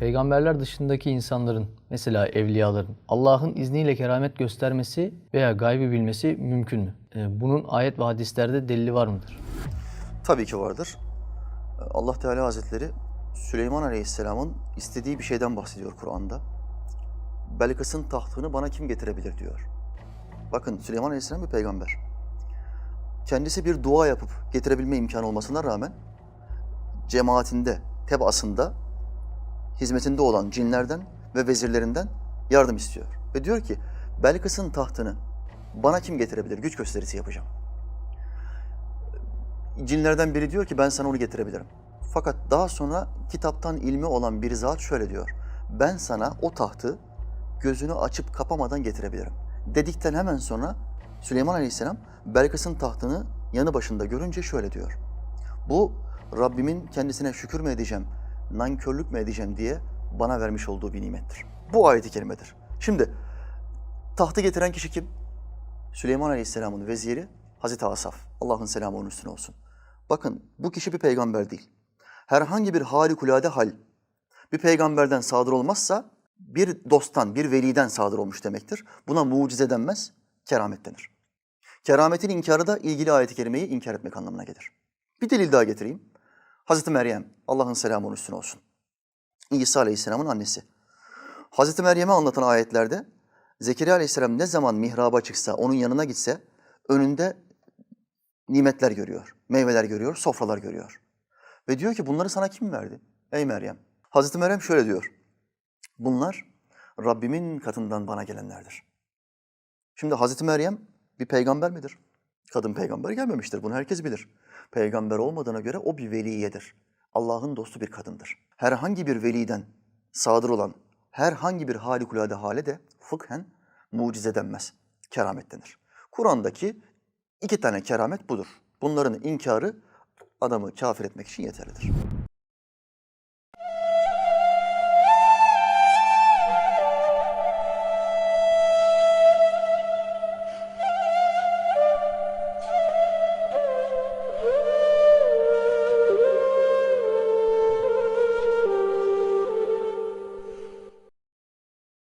Peygamberler dışındaki insanların, mesela evliyaların Allah'ın izniyle keramet göstermesi veya gaybı bilmesi mümkün mü? Ee, Bunun ayet ve hadislerde delili var mıdır? Tabii ki vardır. Allah Teala Hazretleri Süleyman Aleyhisselam'ın istediği bir şeyden bahsediyor Kur'an'da. Belkıs'ın tahtını bana kim getirebilir diyor. Bakın Süleyman Aleyhisselam bir peygamber. Kendisi bir dua yapıp getirebilme imkanı olmasına rağmen cemaatinde, tebaasında, hizmetinde olan cinlerden ve vezirlerinden yardım istiyor. Ve diyor ki Belkıs'ın tahtını bana kim getirebilir? Güç gösterisi yapacağım. Cinlerden biri diyor ki ben sana onu getirebilirim. Fakat daha sonra kitaptan ilmi olan bir zat şöyle diyor. Ben sana o tahtı gözünü açıp kapamadan getirebilirim. Dedikten hemen sonra Süleyman Aleyhisselam Belkıs'ın tahtını yanı başında görünce şöyle diyor. Bu Rabbimin kendisine şükür mü edeceğim, nankörlük mü edeceğim diye bana vermiş olduğu bir nimettir. Bu ayeti kerimedir. Şimdi tahtı getiren kişi kim? Süleyman Aleyhisselam'ın veziri Hazreti Asaf. Allah'ın selamı onun üstüne olsun. Bakın bu kişi bir peygamber değil. Herhangi bir harikulade hal bir peygamberden sadır olmazsa bir dosttan, bir veliden sadır olmuş demektir. Buna mucize denmez, keramet denir. Kerametin inkarı da ilgili ayeti kerimeyi inkar etmek anlamına gelir. Bir delil daha getireyim. Hazreti Meryem, Allah'ın selamı onun üstüne olsun. İsa Aleyhisselam'ın annesi. Hazreti Meryem'i anlatan ayetlerde Zekeriya Aleyhisselam ne zaman mihraba çıksa, onun yanına gitse önünde nimetler görüyor, meyveler görüyor, sofralar görüyor. Ve diyor ki bunları sana kim verdi? Ey Meryem. Hazreti Meryem şöyle diyor. Bunlar Rabbimin katından bana gelenlerdir. Şimdi Hazreti Meryem bir peygamber midir? Kadın peygamber gelmemiştir. Bunu herkes bilir. Peygamber olmadığına göre o bir veliyedir. Allah'ın dostu bir kadındır. Herhangi bir veliden sadır olan herhangi bir harikulade hale de fıkhen mucize denmez. Keramet denir. Kur'an'daki iki tane keramet budur. Bunların inkarı adamı kafir etmek için yeterlidir.